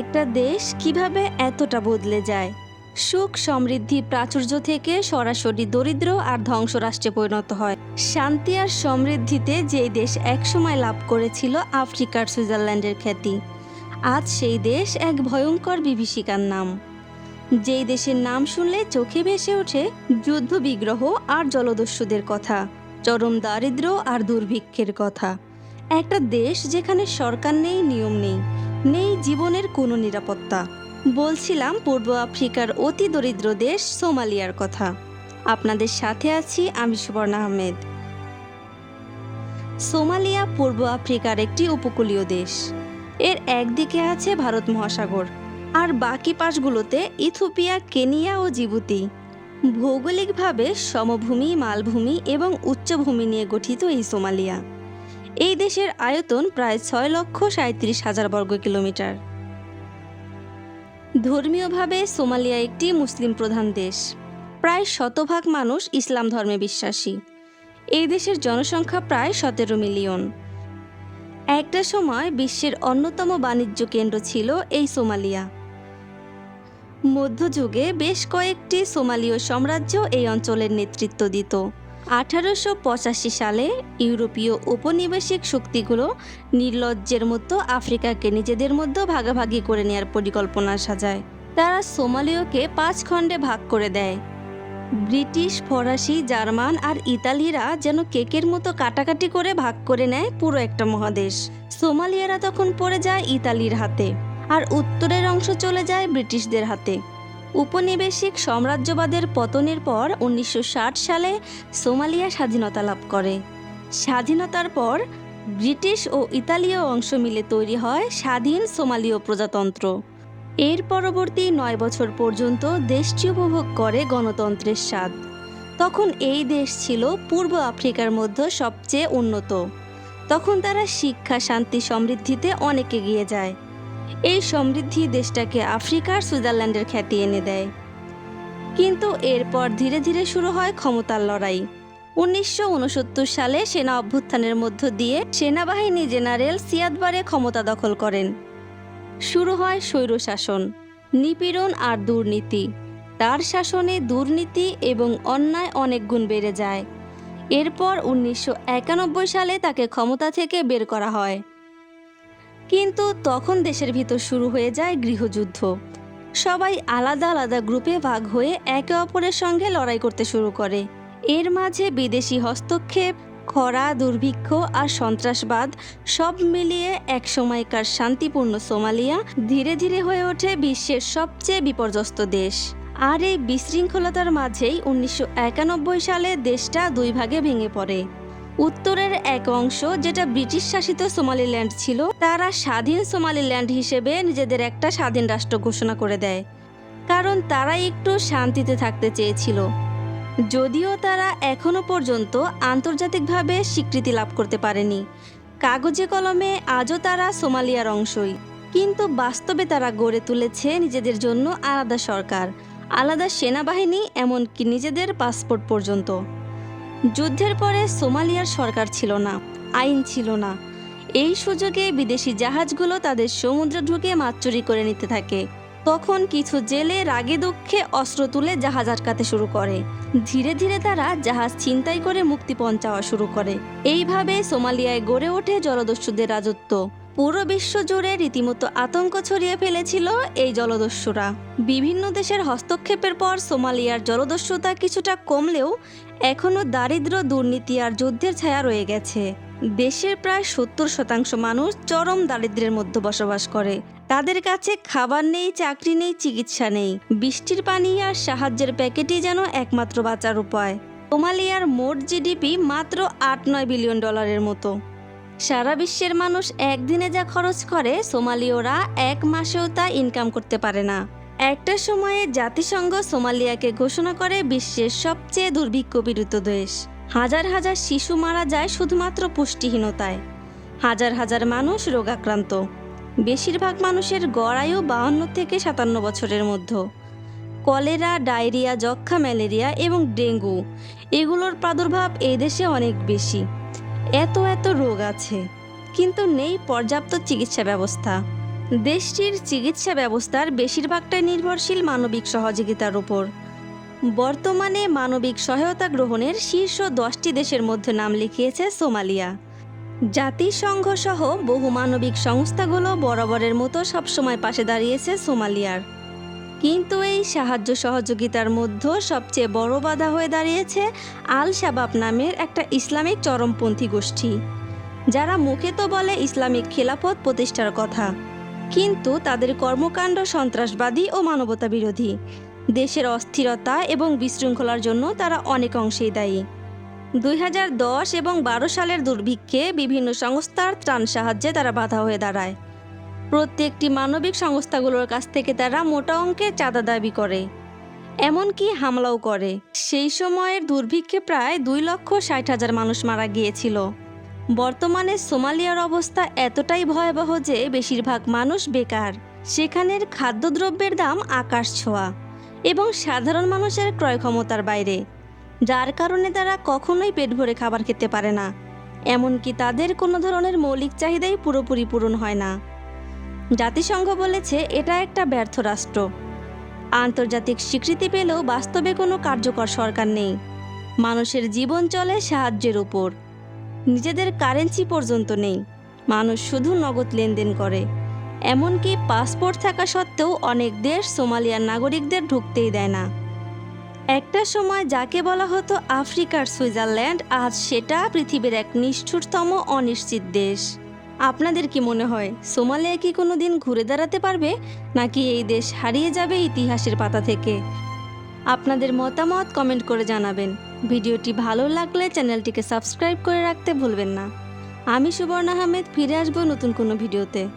একটা দেশ কীভাবে এতটা বদলে যায়? সুখ, সমৃদ্ধি, প্রাচুর্য থেকে সরাসরি দরিদ্র আর ধ্বংস রাষ্ট্রে পরিণত হয়। শান্তি আর সমৃদ্ধিতে যেই দেশ একসময় লাভ করেছিল আফ্রিকার সুইজারল্যান্ডের খ্যাতি, আজ সেই দেশ এক ভয়ঙ্কর বিভীষিকার নাম। যেই দেশের নাম শুনলে চোখে ভেসে ওঠে যুদ্ধ বিগ্রহ আর জলদস্যুদের কথা, চরম দারিদ্র আর দুর্ভিক্ষের কথা। একটা দেশ যেখানে সরকার নেই, নিয়ম নেই নেই জীবনের কোনো নিরাপত্তা। বলছিলাম পূর্ব আফ্রিকার অতি দরিদ্র দেশ সোমালিয়ার কথা। আপনাদের সাথে আছি আমি সুবর্ণা আহমেদ। সোমালিয়া পূর্ব আফ্রিকার একটি উপকূলীয় দেশ। এর একদিকে আছে ভারত মহাসাগর, আর বাকি পাশগুলোতে ইথোপিয়া কেনিয়া ও জিবুতি। ভৌগোলিকভাবে সমভূমি, মালভূমি এবং উচ্চভূমি নিয়ে গঠিত এই সোমালিয়া। এই দেশের আয়তন প্রায় ছয় লক্ষ সাঁত্রিশ হাজার বর্গ কিলোমিটার। ধর্মীয়ভাবে সোমালিয়া একটি মুসলিম প্রধান দেশ। প্রায় শতভাগ মানুষ ইসলাম ধর্মে বিশ্বাসী। এই দেশের জনসংখ্যা প্রায় সতেরো মিলিয়ন। একটা সময় বিশ্বের অন্যতম বাণিজ্য কেন্দ্র ছিল এই সোমালিয়া। মধ্যযুগে বেশ কয়েকটি সোমালীয় সাম্রাজ্য এই অঞ্চলের নেতৃত্ব দিত। আঠারোশো পঁচাশি সালে ইউরোপীয় উপনিবেশিক শক্তিগুলো নির্লজ্জের মতো আফ্রিকাকে নিজেদের মধ্যে ভাগাভাগি করে নেওয়ার পরিকল্পনা সাজায়। তারা সোমালীয়কে পাঁচ খণ্ডে ভাগ করে দেয়। ব্রিটিশ, ফরাসি, জার্মান আর ইতালিরা যেন কেকের মতো কাটাকাটি করে ভাগ করে নেয় পুরো একটা মহাদেশ। সোমালিয়ারা তখন পড়ে যায় ইতালির হাতে, আর উত্তরের অংশ চলে যায় ব্রিটিশদের হাতে। উপনিবেশিক সাম্রাজ্যবাদের পতনের পর উনিশশো ষাট সালে সোমালিয়া স্বাধীনতা লাভ করে। স্বাধীনতার পর ব্রিটিশ ও ইতালীয় অংশ মিলে তৈরি হয় স্বাধীন সোমালীয় প্রজাতন্ত্র। এর পরবর্তী নয় বছর পর্যন্ত দেশটি উপভোগ করে গণতন্ত্রের স্বাদ। তখন এই দেশ ছিল পূর্ব আফ্রিকার মধ্যে সবচেয়ে উন্নত। তখন তারা শিক্ষা, শান্তি সমৃদ্ধিতে অনেক এগিয়ে যায়। এই সমৃদ্ধি দেশটাকে আফ্রিকার সুইজারল্যান্ডের খ্যাতি এনে দেয়। কিন্তু এরপর ধীরে ধীরে শুরু হয় ক্ষমতার লড়াই। উনিশশো উনসত্তর সালে সেনা অভ্যুত্থানের মধ্য দিয়ে সেনাবাহিনী জেনারেল সিয়াদবারে ক্ষমতা দখল করেন। শুরু হয় স্বৈরশাসন নিপীড়ন আর দুর্নীতি। তার শাসনে দুর্নীতি এবং অন্যায় অনেক গুণ বেড়ে যায়। এরপর উনিশশো একানব্বই সালে তাকে ক্ষমতা থেকে বের করা হয়। কিন্তু তখন দেশের ভিতর শুরু হয়ে যায় গৃহযুদ্ধ। সবাই আলাদা আলাদা গ্রুপে ভাগ হয়ে একে অপরের সঙ্গে লড়াই করতে শুরু করে। এর মাঝে বিদেশি হস্তক্ষেপ, খরা, দুর্ভিক্ষ আর সন্ত্রাসবাদ সব মিলিয়ে এক সময়কার শান্তিপূর্ণ সোমালিয়া ধীরে ধীরে হয়ে ওঠে বিশ্বের সবচেয়ে বিপর্যস্ত দেশ। আর এই বিশৃঙ্খলতার মাঝেই উনিশশো একানব্বই সালে দেশটা দুই ভাগে ভেঙে পড়ে। উত্তরের এক অংশ যেটা ব্রিটিশ শাসিত সোমালিল্যান্ড ছিল, তারা স্বাধীন সোমালিল্যান্ড হিসেবে নিজেদের একটা স্বাধীন রাষ্ট্র ঘোষণা করে দেয়। কারণ তারা একটু শান্তিতে থাকতে চেয়েছিল। যদিও তারা এখনও পর্যন্ত আন্তর্জাতিকভাবে স্বীকৃতি লাভ করতে পারেনি। কাগজে কলমে আজও তারা সোমালিয়ার অংশই। কিন্তু বাস্তবে তারা গড়ে তুলেছে নিজেদের জন্য আলাদা সরকার, আলাদা সেনাবাহিনী, এমনকি নিজেদের পাসপোর্ট পর্যন্ত। যুদ্ধের পরে সোমালিয়ার সরকার ছিল না, আইন ছিল না। এই সুযোগে বিদেশি জাহাজগুলো তাদের সমুদ্রে ঢুকে মাছ চুরি করে নিতে থাকে। তখন কিছু জেলে রাগে দুঃখে অস্ত্র তুলে জাহাজ আটকাতে শুরু করে। ধীরে ধীরে তারা জাহাজ ছিনতাই করে মুক্তিপণ চাওয়া শুরু করে। এইভাবে সোমালিয়ায় গড়ে ওঠে জলদস্যুদের রাজত্ব। পুরো বিশ্ব জুড়ে রীতিমতো আতঙ্ক ছড়িয়ে ফেলেছিল এই জলদস্যুরা। বিভিন্ন দেশের হস্তক্ষেপের পর সোমালিয়ার জলদস্যুতা কিছুটা কমলেও এখনও দারিদ্র দুর্নীতি আর যুদ্ধের ছায়া রয়ে গেছে। দেশের প্রায় সত্তর শতাংশ মানুষ চরম দারিদ্র্যের মধ্যে বসবাস করে। তাদের কাছে খাবার নেই, চাকরি নেই, চিকিৎসা নেই। বৃষ্টির পানি আর সাহায্যের প্যাকেটই যেন একমাত্র বাঁচার উপায়। সোমালিয়ার মোট জিডিপি মাত্র আট নয় বিলিয়ন ডলারের মতো। সারা বিশ্বের মানুষ একদিনে যা খরচ করে, সোমালীয়রা এক মাসেও তা ইনকাম করতে পারে না। একটা সময়ে জাতিসংঘ সোমালিয়াকে ঘোষণা করে বিশ্বের সবচেয়ে দুর্ভিক্ষ পীড়িত দেশ। হাজার হাজার শিশু মারা যায় শুধুমাত্র পুষ্টিহীনতায়। হাজার হাজার মানুষ রোগাক্রান্ত। বেশিরভাগ মানুষের গড় বাহান্ন থেকে সাতান্ন বছরের মধ্যে। কলেরা, ডায়রিয়া যক্ষা ম্যালেরিয়া এবং ডেঙ্গু, এগুলোর প্রাদুর্ভাব এই দেশে অনেক বেশি। এত এত রোগ আছে, কিন্তু নেই পর্যাপ্ত চিকিৎসা ব্যবস্থা। দেশটির চিকিৎসা ব্যবস্থার বেশিরভাগটাই নির্ভরশীল মানবিক সহযোগিতার উপর বর্তমানে মানবিক সহায়তা গ্রহণের শীর্ষ দশটি দেশের মধ্যে নাম লিখিয়েছে সোমালিয়া। জাতিসংঘ সহ বহু মানবিক সংস্থাগুলো বরাবরের মতো সবসময় পাশে দাঁড়িয়েছে সোমালিয়ার। কিন্তু এই সাহায্য সহযোগিতার মধ্যে সবচেয়ে বড় বাধা হয়ে দাঁড়িয়েছে আল শাবাব নামের একটা ইসলামিক চরমপন্থী গোষ্ঠী। যারা মুখে তো বলে ইসলামিক খেলাফত প্রতিষ্ঠার কথা, কিন্তু তাদের কর্মকাণ্ড সন্ত্রাসবাদী ও মানবতা বিরোধী। দেশের অস্থিরতা এবং বিশৃঙ্খলার জন্য তারা অনেক অংশেই দায়ী। দুই হাজার দশ এবং বারো সালের দুর্ভিক্ষে বিভিন্ন সংস্থার ত্রাণ সাহায্যে তারা বাধা হয়ে দাঁড়ায়। প্রত্যেকটি মানবিক সংস্থাগুলোর কাছ থেকে তারা মোটা অঙ্কের চাঁদা দাবি করে। এমনকি হামলাও করে। সেই সময়ের দুর্ভিক্ষে প্রায় দুই লক্ষ ষাট হাজার মানুষ মারা গিয়েছিল। বর্তমানে সোমালিয়ার অবস্থা এতটাই ভয়াবহ যে বেশিরভাগ মানুষ বেকার। সেখানের খাদ্যদ্রব্যের দাম আকাশ ছোঁয়া এবং সাধারণ মানুষের ক্রয় ক্ষমতার বাইরে, যার কারণে তারা কখনোই পেট ভরে খাবার খেতে পারে না। এমনকি তাদের কোনো ধরনের মৌলিক চাহিদাই পুরোপুরি পূরণ হয় না। জাতিসংঘ বলেছে এটা একটা ব্যর্থ রাষ্ট্র। আন্তর্জাতিক স্বীকৃতি পেলেও বাস্তবে কোনো কার্যকর সরকার নেই। মানুষের জীবন চলে সাহায্যের উপর। নিজেদের কারেন্সি পর্যন্ত নেই। মানুষ শুধু নগদ লেনদেন করে। এমনকি পাসপোর্ট থাকা সত্ত্বেও অনেক দেশ সোমালিয়ার নাগরিকদের ঢুকতেই দেয় না। একটা সময় যাকে বলা হতো আফ্রিকার সুইজারল্যান্ড, আজ সেটা পৃথিবীর এক নিষ্ঠুরতম, অনিশ্চিত দেশ। আপনাদের কি মনে হয়, সোমালিয়া কি কোনো দিন ঘুরে দাঁড়াতে পারবে, নাকি এই দেশ হারিয়ে যাবে ইতিহাসের পাতা থেকে? আপনাদের মতামত কমেন্ট করে জানাবেন। ভিডিওটি ভালো লাগলে চ্যানেলটিকে সাবস্ক্রাইব করে রাখতে ভুলবেন না। আমি সুবর্ণ আহমেদ, ফিরে আসব নতুন কোনো ভিডিওতে।